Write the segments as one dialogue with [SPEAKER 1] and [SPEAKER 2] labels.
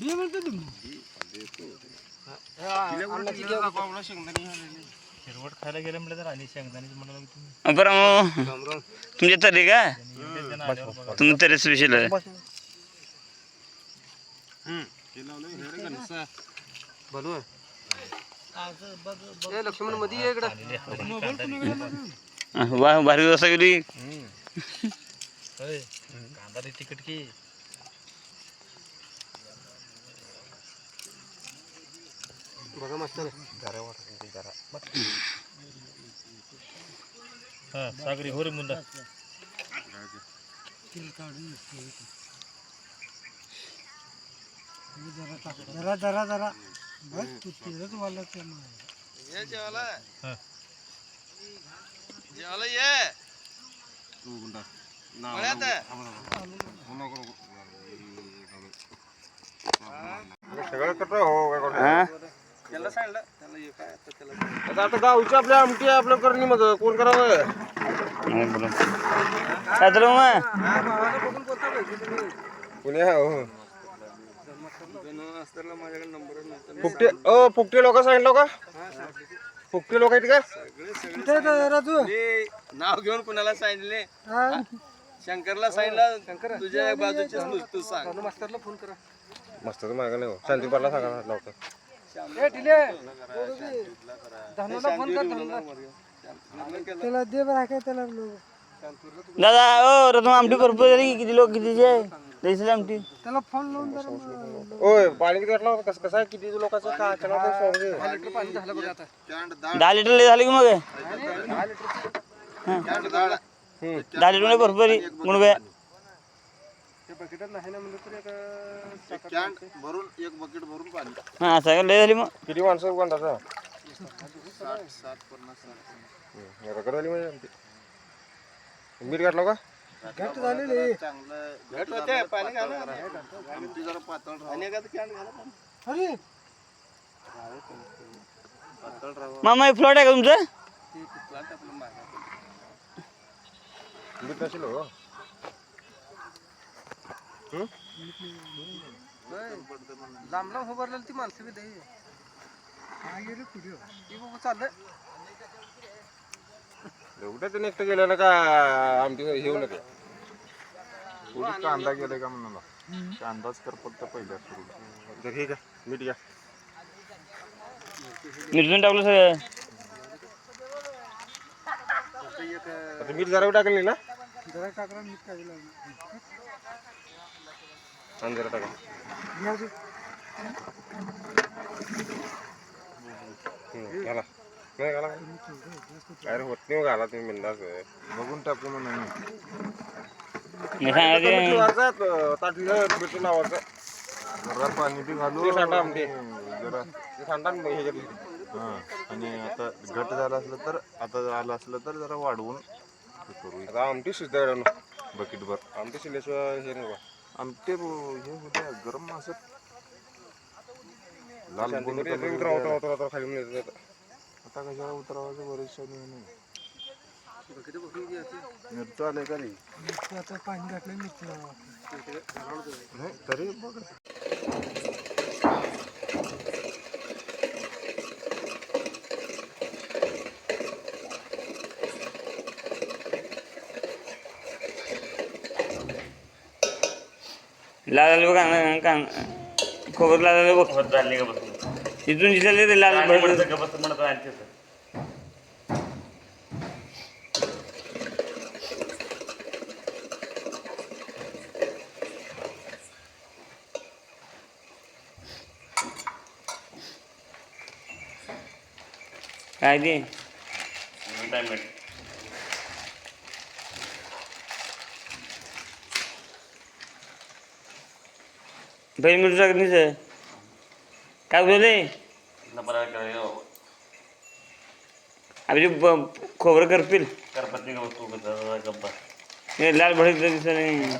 [SPEAKER 1] दे म्हणतो तुम्ही? अन्नाची घेऊ.
[SPEAKER 2] हिरवट खायला गेलं म्हटलं तर आणि शेंगदाण्याची म्हणाला तुम्ही.
[SPEAKER 3] बरं मग तुमच्या तरी का? तुम्ही तरीच विषय आहे.
[SPEAKER 1] लक्ष्मणमध्ये ये इकडं
[SPEAKER 3] वा भारी व्यवस्था केली
[SPEAKER 2] होय. कांदा रे तिकट की.
[SPEAKER 1] बघा मस्त
[SPEAKER 2] हा सागरी हो रे मुंडा
[SPEAKER 1] जरा जरा जरा बघ तू तिरच वाला ते
[SPEAKER 2] हा
[SPEAKER 3] हा
[SPEAKER 1] आता गावची आपल्या आमटी आपलं करणी मग कोण करावं?
[SPEAKER 3] नाही बोला काय चालू मग
[SPEAKER 1] पुणे हो. फुकटे अ फुकटे लोक सांगितलं का? फुकटे लोक आहेत का? राजू?
[SPEAKER 4] नाव घेऊन कुणाला सांगितले? शंकरला सांगितलं तुझ्या बाजूचे नुसतं सांग.
[SPEAKER 1] मास्तरला फोन करा. मास्तर मागा नाही हो. शांती सांगा त्याला दे बरं काय त्याला
[SPEAKER 3] दादा ओ रत्न आमटी भरपूर झाली. किती लोक कितीचे द्यायची आमटी.
[SPEAKER 1] त्याला फोन लावून जरा ओय पाणी किती वाटलं? कसं कसं आहे? किती लोकांचं का दहा लिटर पाणी झालं बघा आता.
[SPEAKER 3] दहा लिटर लय झाले की मग? हा. दहा लिटर भरपूर गुणबे.
[SPEAKER 1] ते बकेटात नाही ना म्हणलं तर एक
[SPEAKER 4] कॅन भरून एक बकेट भरून पाणी.
[SPEAKER 3] हा असं का लय झाली मग.
[SPEAKER 1] किती माणसं कोणता
[SPEAKER 4] साठ साठ पन्नास साठ.
[SPEAKER 1] रगड झाली म्हणजे आमची. मीठ घातलं का? घट झालेली
[SPEAKER 4] चांगलं घट होते पाणी घाला. आमटी जरा पातळ राहा आणि एखादं कॅन घाला. पाणी.
[SPEAKER 1] अरे!
[SPEAKER 4] पातळ राहा
[SPEAKER 3] मामा हे फ्लॉट आहे का तुमचं?
[SPEAKER 4] ते प्लांट आपलं मागा.
[SPEAKER 1] मीठ नसेल हो. लांबला उभारलेली ती माणसं बी दे चाललं एवढं तर एकटं गेलं ना का आमटी येऊ नका
[SPEAKER 5] थोडी कांदा गेले का म्हणाला? कांदाच कर फक्त पहिल्या सुरू
[SPEAKER 1] तर हे घ्या मीठ घ्या.
[SPEAKER 3] मिरचून टाकलं सगळं.
[SPEAKER 1] आता मीठ जरा टाकलं ना? जरा टाकला मीठ टाकलं आणि जरा टाका घाला. नाही घाला. काय रे होत नाही हो, घाला तुम्ही बिंदास.
[SPEAKER 5] बघून टाकू म्हणून
[SPEAKER 1] ताटलं लावायचं.
[SPEAKER 5] जरा पाणी बी घालू.
[SPEAKER 1] सांडा आमटे.
[SPEAKER 5] जरा
[SPEAKER 1] ना हे
[SPEAKER 5] आणि आता घट झालं असलं तर आता आलं असलं तर जरा वाढवून करू.
[SPEAKER 1] आता आमटी शिजता
[SPEAKER 5] बकेटभर.
[SPEAKER 1] आमटी शिजल्याशिवाय हे नाही बा.
[SPEAKER 5] आमटे हे होते गरम असत लाल
[SPEAKER 1] येतो,
[SPEAKER 5] कलर
[SPEAKER 1] उतरा, खाली येतो.
[SPEAKER 5] आता कशाला उतरावायचं? बरेचशा नाही मिरचं आलंय का नाही तरी बघ.
[SPEAKER 3] लाल लाल बघा ना कान खोबर लाल लाल बघ. इथून जिथले ते लाल भडभड काय ते? बैल मिरची टाकणीच काय बोलले आपली ब- खोबरं करपील। हे लाल भडक दिसत नाही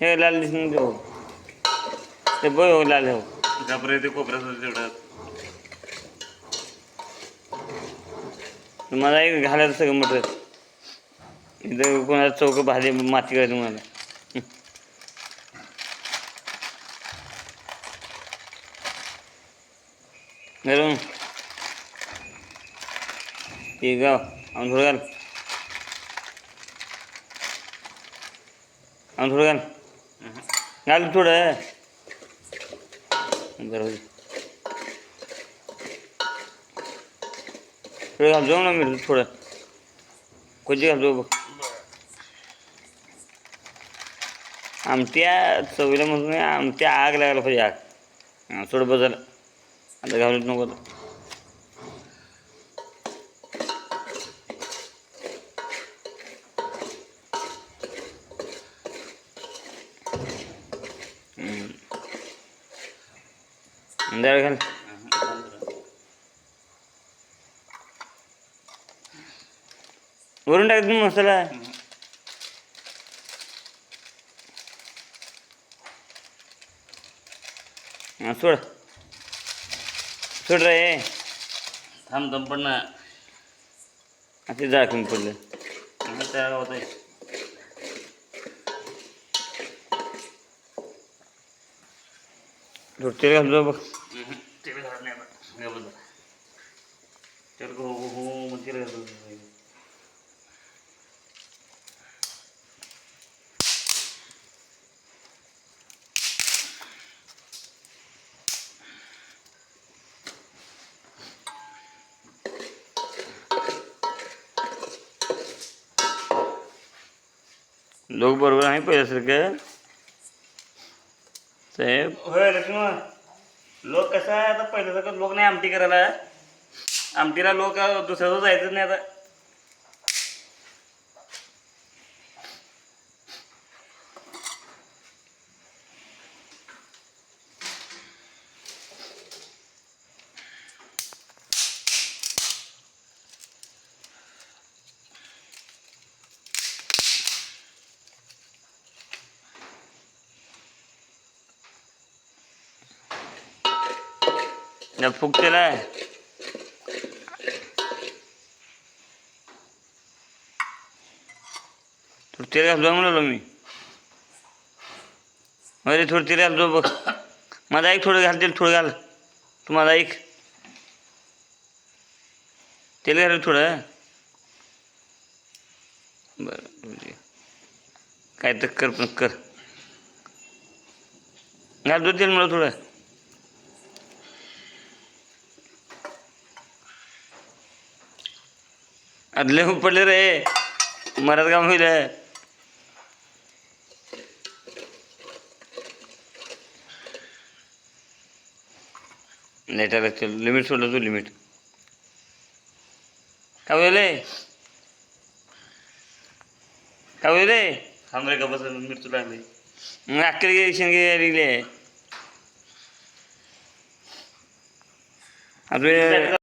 [SPEAKER 3] हे लाल दिसून देऊ ते बघ हो लाल हो तुम्हाला एक घालायचं सगळं मटेरियल इथं कोणाला चौक भाजी माती करायची मला. घरून ते गाव आंधळ घाल. आंधळ घाल. घाल थोडं. बरोबर थोडं घाल जाऊ ना मी थोडं. कोणती घालतो बघ. आमट्या चवीला म्हणून आमट्या आग लागायला पाहिजे आग हां थोडं बदल आता घालूच नको आता. हम्म. डाळ घाल वरून टाक तुम्ही मसाला सोड. सोड रे.
[SPEAKER 2] थांब दम पण ना.
[SPEAKER 3] ते जाळ कमी पडलं.
[SPEAKER 2] तयार होत आहे
[SPEAKER 3] तेल घालतो बघ.
[SPEAKER 2] तेल घालत नाही तेल हो हो हो मग तेल घालतो
[SPEAKER 3] लोक बरोबर आहे पहिल्यासारखं? साहेब?
[SPEAKER 2] होय लक्ष्मण. लोक कसं आहे आता? पहिल्यासारखं लोक नाही आमटी करायला. आमटीला लोक दुसऱ्याचं जायचं नाही आता.
[SPEAKER 3] या फुगतेला थोडं तेल घालतो म्हणालो मी अरे थोडं तेल घालतो बघ माझा ऐक थोडं घाल तेल थोडं घाल तुम्हाला माझा ऐक तेल घाल थोडं बरं ठीक. काय तर कर पण कर घालतो तेल मला थोडं अदले पडले रे. मरात काम होईल? लेटर लिमिट सोडलं तू लिमिट काय होईल काय होईल
[SPEAKER 2] थांब रे गबस मिरचू लागली.
[SPEAKER 3] मग अक्कल शेणगे लिहिले अरे.